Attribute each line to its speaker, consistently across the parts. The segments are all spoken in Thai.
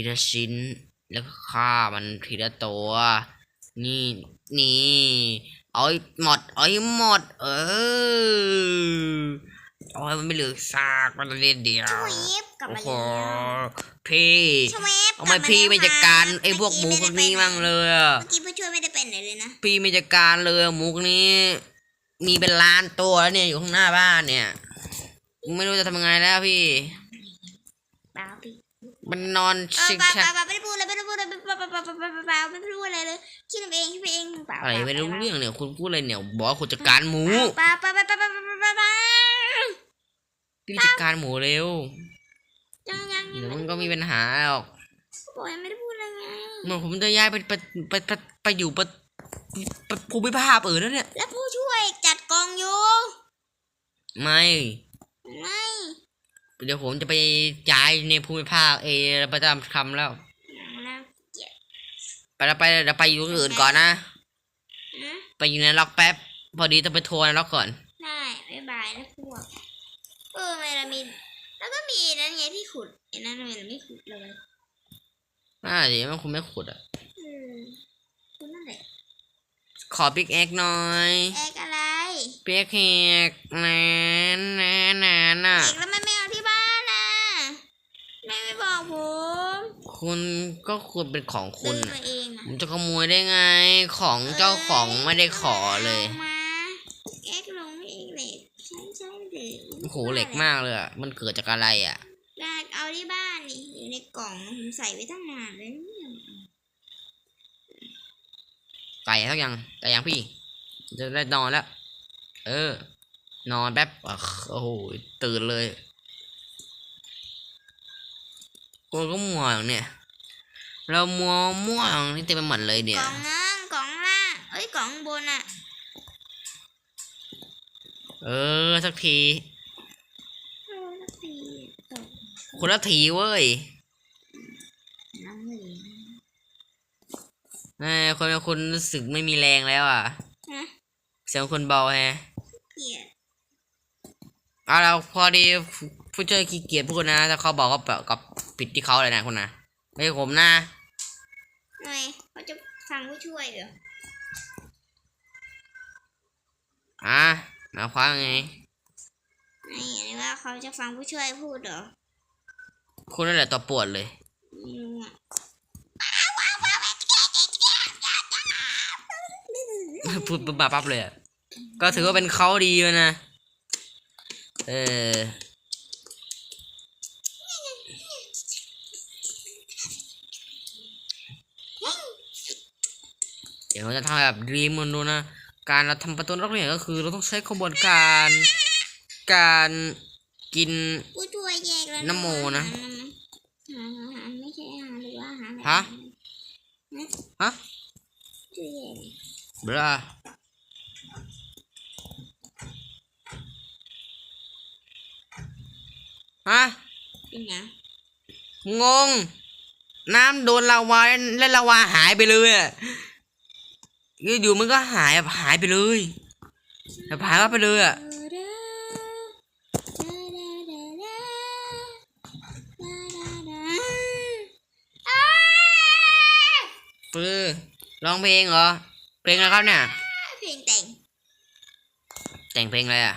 Speaker 1: ทีละชิ้น แล้วก็ฆ่ามันทีละตัว นี่นี่เอาให้หมดเอาให้หมด เออเอาให้มันไม่เหลือซากมันเลยเดียว
Speaker 2: ชวีบกลับ
Speaker 1: โอ้
Speaker 2: มา
Speaker 1: โห
Speaker 2: แล้ว
Speaker 1: พี่
Speaker 2: ชวีบ
Speaker 1: ทำไมพี่ไม่จัดการไอ้พวกหมูพวกนี้มั่งเลยอะ
Speaker 2: เมื่อกี้ผู้ช่วยไม่ได้เป็นไหนเลยนะ
Speaker 1: พี่ไม่จัดการเลยอะหมูพวกนี้ มีเป็นล้านตัวแล้วเนี่ยอยู่ข้างหน้าบ้านเนี่ย ไม่รู้จะทำยังไงแล้วพี่
Speaker 2: เปล่าพี่
Speaker 1: มันนอนชิกชัก
Speaker 2: ไม่ได้พูดเลยไม่ได้พูดเลยไม่ได้พูดอะไรเลยคิดเองคิดเองเปล่า
Speaker 1: อะไรไม่รู้เรื่องเนี่ยคุณพูดอะไรเนี่ยบอกคุณจัการหมู
Speaker 2: ป้าป้าป้า
Speaker 1: รีจัดการหมูเร็ว
Speaker 2: ยังยั
Speaker 1: เดี๋ยวมันก็มีปัญหาหอก
Speaker 2: บอกยัไม่ได้พูดอะไรไง
Speaker 1: เมือนผมจะย้ายไปไปไปไปอยู่ไประภูมิภาคอื่นแล้วเนี่ย
Speaker 2: แล้วผู้ช่วยจัดกองอยู่
Speaker 1: ไม่
Speaker 2: ไม่
Speaker 1: เดี๋ยวผมจะไปย้ายในภูมิภาคเอประจำคำแล้ว
Speaker 2: แล้ว
Speaker 1: ไปแล้วไปเดี๋ยวไปอยู่ที่อื่นก่อนนะ
Speaker 2: นะ
Speaker 1: ไปอยู่ในล็อกแป๊บ พอดีต้องไปทัวร์ในล็อกก่อน
Speaker 2: ได้บ๊ายบายนะพวก เออไม่ละมีแล้วก็มีนั่นไงที่ขุดไอ้นั่นทำไมเราไม่ขุดเลย
Speaker 1: น่าดีมันคงไม่ขุดอะ
Speaker 2: อืมคุณนั่นแหละ
Speaker 1: ขอปิกเอ็กหน่อย
Speaker 2: เอกอะไร
Speaker 1: ปิกเอ็กแน่แน่แน่น่ะ
Speaker 2: เอกแล้วมันไม่เอาที่บ้านน่ะไม่ไม่บอกผม
Speaker 1: คุณก็ควรเป็นของคุณ
Speaker 2: ซื้อ
Speaker 1: น่ะ
Speaker 2: มาเองอะ
Speaker 1: ผมจะขโมยได้ไง ของเจ้าของไม่ได้ขอเลย
Speaker 2: อามาเอกลงเอกเหล็กใช่ใช่เด็ก
Speaker 1: โอ้โหเหล็กมากเลยอะมันเกิดจากอะไรอะ
Speaker 2: อยากเอาที่บ้านนี่อยู่ในกล่องผมใส่ไว้ตั้งนานเลยเนี่ย
Speaker 1: ไก่สักอย่างไก่ยังพี่ จะได้นอนแล้ว เออ นอนแป๊บอะโอ้โหตื่นเลย กูก็มัวอย่างเนี่ย เรามัวม่วงนี่เต็มไปหมดเลยเนี่
Speaker 2: ก
Speaker 1: ย
Speaker 2: ล่องนั่งกล่องล่างเอ้ยกล่องบนอะ
Speaker 1: เออสักที
Speaker 2: โอ้ยตีตก
Speaker 1: คนละทีเว้ย
Speaker 2: น้ำเหลือง
Speaker 1: เออคนคนรู้สึกไม่มีแรงแล้วอะ
Speaker 2: นะ
Speaker 1: เสียงคนเบาแฮะ
Speaker 2: เกลียด
Speaker 1: เอาเราพอดี ผู้ช่วยขี้เกียจพูดนะถ้าเขาบอกว่าแบบกับผิดที่เขาเลยนะคุณนะไม่ใช่ผมนะ
Speaker 2: ทำไมเขาจะฟังผู้ช่วยเหรอ
Speaker 1: อะหมายความไง
Speaker 2: ไอ้อะไรว่าเขาจะฟังผู้ช่วยพูดเหรอ
Speaker 1: คุณนั่นแหละตัวปวดเลย
Speaker 2: ไม่รู้อะ
Speaker 1: พูดปุ๊บมาปั๊บเลยอะก็ถือว่าเป็นเขาดีแล้วนะเออ ดี๋ยวเราจะทำแบบดีมมันดูนะ การเราทำประตูนักเรียนก็คือ เราต้องใช้กระบวนการ การกิน
Speaker 2: ผู้ช่วยแยกแล้ว
Speaker 1: น้ำโมนะ
Speaker 2: อาหารอาหารไม่ใช่อาหารหรือว่าอาหาร
Speaker 1: ฮะฮะ
Speaker 2: ช่วยแยก
Speaker 1: เบลาฮะ
Speaker 2: เป็นไง
Speaker 1: งง น้ำโดนลาวาแล้วลาวาหายไปเลยอะ อยู่ๆมันก็หายแบบหายไปเลยแบบหายวับไปเลยอะปือร้องเพลงเหรอ เพลงอะไรครับเนี่ย
Speaker 2: เพลงแต่ง
Speaker 1: แต่งเพลงอะไรอะ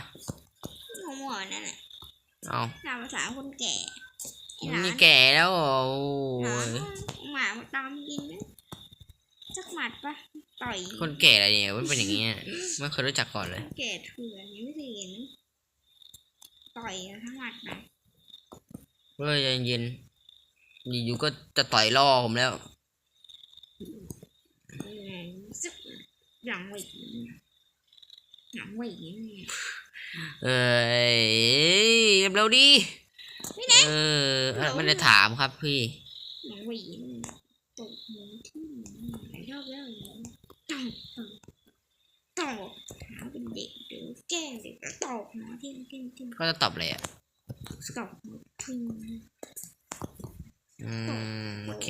Speaker 2: หัวหมอนั่นแหละ
Speaker 1: เอา
Speaker 2: ตามภาษาคนแก่ไอ้ห
Speaker 1: มัน
Speaker 2: ลาน
Speaker 1: นี่แก่แล้วเหรอโอ้
Speaker 2: หลายนหมามาตามกินนะจักหมัดปะ ต่อย
Speaker 1: คนแก่อะไรเนี่ยมันเป็นอย่างเงี้ยไม่เคยรู้จักก่อนเลย
Speaker 2: แก่เถื่อนยังไม่เคยเห็นต่อยอะทั้งหมัดนะ
Speaker 1: เฮ้ยใจเย็นๆอยู่ๆก็จะต่อยล่อผมแล้ว
Speaker 2: ซึกหลังหวีหลังหวีเนี่ย
Speaker 1: เอ้ยเร็วๆดิเออเอ้ยไม่ได้ถามครับพี่
Speaker 2: หลังหวีเนี่ยตกมือที่หลายรอบแล้วเนี่ย ตอกตอกหาเป็นเด็กหรือแกล้งเด็กแล้วตอกหัวทิ่มทิ่มทิ่ม
Speaker 1: ก็จะตอบเลยอะ
Speaker 2: ตอกหัวทิ่ม
Speaker 1: อืมโอเค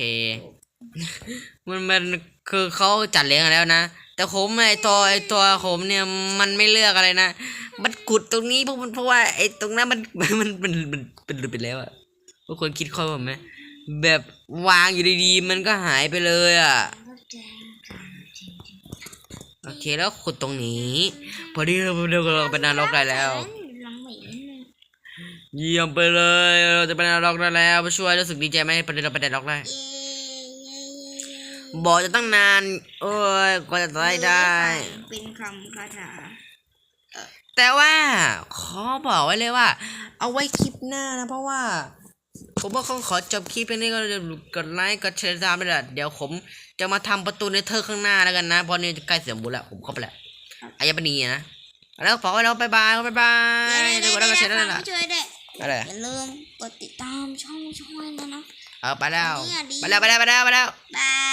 Speaker 1: มันมันคือเขาจัดเลี้ยงกันแล้วนะ แต่ผมไอตัวไอตัวผมเนี่ยมันไม่เลือกอะไรนะ มันกุดตรงนี้เพราะมันเพราะว่าไอตรงนั้นมันมันมันมันมันเป็นไปแล้วอะพวกคนคิดข้อผมไหมแบบวางอยู่ดีๆ มันก็หายไปเลยอะ
Speaker 2: ก็แจ้งกันจริง
Speaker 1: โอเคแล้วขุดตรงนี้ พอดีเราเราเราเป็นนรกได้แล้ว
Speaker 2: ลองเหม็นเลย
Speaker 1: เยี่ยมไปเลยเราจะเป็นนรกได้แล้วไปช่วยรู้สึกดีใจไหมประเด็นเราเป็นนรกได้
Speaker 2: เย้เย้เย้เย้
Speaker 1: บอกจะตั้งนาน โอ้ยกว่าจะได้ได้
Speaker 2: เป็นคำคาถา
Speaker 1: แต่ว่าขอบอกไว้เลยว่า เอาไว้คลิปหน้านะเพราะว่า ผมว่าเขาขอจบคลิปนี้ก็จะกดไลค์กดแชร์ตามไปแหละเดี๋ยวผมจะมาทำประตูในเธอร์ข้างหน้าแล้วกันนะเพราะนี่ใกล้เสร็จสมบูรณ์แล้วผมเข้าไปแล้วอายะปนีนะ แล้วขอไว้แล้วบ๊ายบายบ๊ายบายเดี๋ยวกดไลค์กดแชร์นั่นแหละ
Speaker 2: ช่วยด้วย
Speaker 1: อะไร
Speaker 2: อย่าลืมกดติดตามช่องช่วยนะนะ
Speaker 1: เอาไปแล้ว
Speaker 2: เนี่ยดี
Speaker 1: ไปแล้ว ไปแล้วไปแล้วไปแล้ว
Speaker 2: บาย